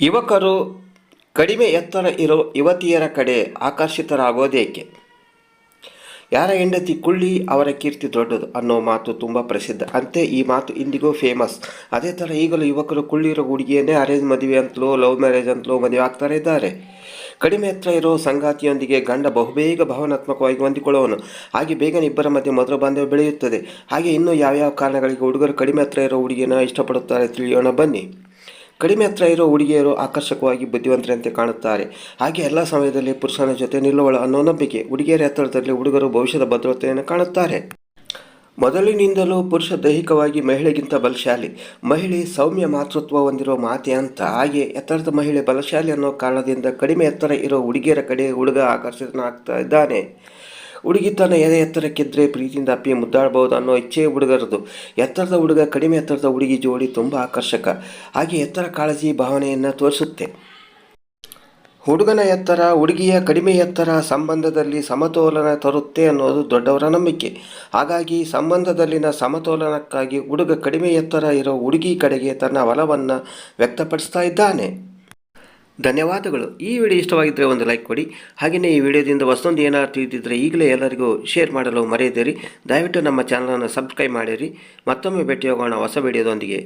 ಯುವಕರು ಕಡಿಮೆ ಎತ್ತರ ಇರೋ ಯುವತಿಯರ ಕಡೆ ಆಕರ್ಷಿತರಾಗೋದೇಕೆ? ಯಾರ ಹೆಂಡತಿ ಕುಳ್ಳಿ ಅವರ ಕೀರ್ತಿ ದೊಡ್ಡದು ಅನ್ನೋ ಮಾತು ತುಂಬ ಪ್ರಸಿದ್ಧ. ಅಂತೆ ಈ ಮಾತು ಇಂದಿಗೂ ಫೇಮಸ್ ಅದೇ ಥರ ಈಗಲೂ ಯುವಕರು ಕುಳ್ಳಿರೋ ಹುಡುಗಿಯನ್ನೇ ಅರೇಂಜ್ ಮದುವೆ ಅಂತಲೋ ಲವ್ ಮ್ಯಾರೇಜ್ ಅಂತಲೋ ಮದುವೆ ಆಗ್ತಾ ಇದ್ದಾರೆ. ಕಡಿಮೆ ಎತ್ತರ ಇರೋ ಸಂಗಾತಿಯೊಂದಿಗೆ ಗಂಡ ಬಹುಬೇಗ ಭಾವನಾತ್ಮಕವಾಗಿ ಹೊಂದಿಕೊಳ್ಳುವನು ಹಾಗೆ ಬೇಗನೆ ಇಬ್ಬರ ಮಧ್ಯೆ ಮಧುರ ಬಾಂಧವ್ಯ ಬೆಳೆಯುತ್ತದೆ. ಹಾಗೆ ಇನ್ನೂ ಯಾವ್ಯಾವ ಕಾರಣಗಳಿಗೆ ಹುಡುಗರು ಕಡಿಮೆ ಎತ್ತರ ಇರೋ ಹುಡುಗಿಯನ್ನು ಇಷ್ಟಪಡುತ್ತಾರೆ ತಿಳಿಯೋಣ ಬನ್ನಿ. ಕಡಿಮೆ ಹತ್ರ ಇರೋ ಹುಡುಗಿಯರು ಆಕರ್ಷಕವಾಗಿ ಬುದ್ಧಿವಂತರಂತೆ ಕಾಣುತ್ತಾರೆ. ಹಾಗೆ ಎಲ್ಲ ಸಮಯದಲ್ಲಿ ಪುರುಷನ ಜೊತೆ ನಿಲ್ಲುವಳು ಅನ್ನೋ ನಂಬಿಕೆ ಹುಡುಗಿಯರ ಎತ್ತರದಲ್ಲಿ ಹುಡುಗರು ಭವಿಷ್ಯದ ಭದ್ರತೆಯನ್ನು ಕಾಣುತ್ತಾರೆ. ಮೊದಲಿನಿಂದಲೂ ಪುರುಷ ದೈಹಿಕವಾಗಿ ಮಹಿಳೆಗಿಂತ ಬಲಶಾಲಿ. ಮಹಿಳೆ ಸೌಮ್ಯ ಮಾತೃತ್ವ ಹೊಂದಿರುವ ಮಾತೆ ಅಂತ ಹಾಗೆ ಎತ್ತರದ ಮಹಿಳೆ ಬಲಶಾಲಿ ಅನ್ನೋ ಕಾರಣದಿಂದ ಕಡಿಮೆ ಎತ್ತರ ಇರೋ ಹುಡುಗಿಯರ ಕಡೆ ಹುಡುಗ ಆಕರ್ಷಿತನಾಗ್ತಾ ಇದ್ದಾನೆ. ಹುಡುಗಿ ತನ್ನ ಎದೆ ಎತ್ತರಕ್ಕಿದ್ರೆ ಪ್ರೀತಿಯಿಂದ ಅಪ್ಪಿ ಮುದ್ದಾಡಬಹುದು ಅನ್ನೋ ಇಚ್ಛೆ ಹುಡುಗರದು. ಎತ್ತರದ ಹುಡುಗ ಕಡಿಮೆ ಎತ್ತರದ ಹುಡುಗಿ ಜೋಡಿ ತುಂಬ ಆಕರ್ಷಕ. ಹಾಗೆ ಎತ್ತರ ಕಾಳಜಿ ಭಾವನೆಯನ್ನು ತೋರಿಸುತ್ತೆ. ಹುಡುಗನ ಎತ್ತರ, ಹುಡುಗಿಯ ಕಡಿಮೆ ಎತ್ತರ ಸಂಬಂಧದಲ್ಲಿ ಸಮತೋಲನ ತರುತ್ತೆ ಅನ್ನೋದು ದೊಡ್ಡವರ ನಂಬಿಕೆ. ಹಾಗಾಗಿ ಸಂಬಂಧದಲ್ಲಿನ ಸಮತೋಲನಕ್ಕಾಗಿ ಹುಡುಗ ಕಡಿಮೆ ಎತ್ತರ ಇರೋ ಹುಡುಗಿ ಕಡೆಗೆ ತನ್ನ ಒಲವನ್ನು ವ್ಯಕ್ತಪಡಿಸ್ತಾ ಇದ್ದಾನೆ. ಧನ್ಯವಾದಗಳು. ಈ ವಿಡಿಯೋ ಇಷ್ಟವಾಗಿದ್ದರೆ ಒಂದು ಲೈಕ್ ಕೊಡಿ. ಹಾಗೆಯೇ ಈ ವಿಡಿಯೋದಿಂದ ಹೊಸದೊಂದು ಏನಾದ್ರು ತಿಳಿದಿದ್ದರೆ ಈಗಲೇ ಎಲ್ಲರಿಗೂ ಶೇರ್ ಮಾಡಲು ಮರೆಯದಿರಿ. ದಯವಿಟ್ಟು ನಮ್ಮ ಚಾನಲನ್ನು ಸಬ್ಸ್ಕ್ರೈಬ್ ಮಾಡಿರಿ. ಮತ್ತೊಮ್ಮೆ ಭೇಟಿ ಹೋಗೋಣ ಹೊಸ ವಿಡಿಯೋದೊಂದಿಗೆ.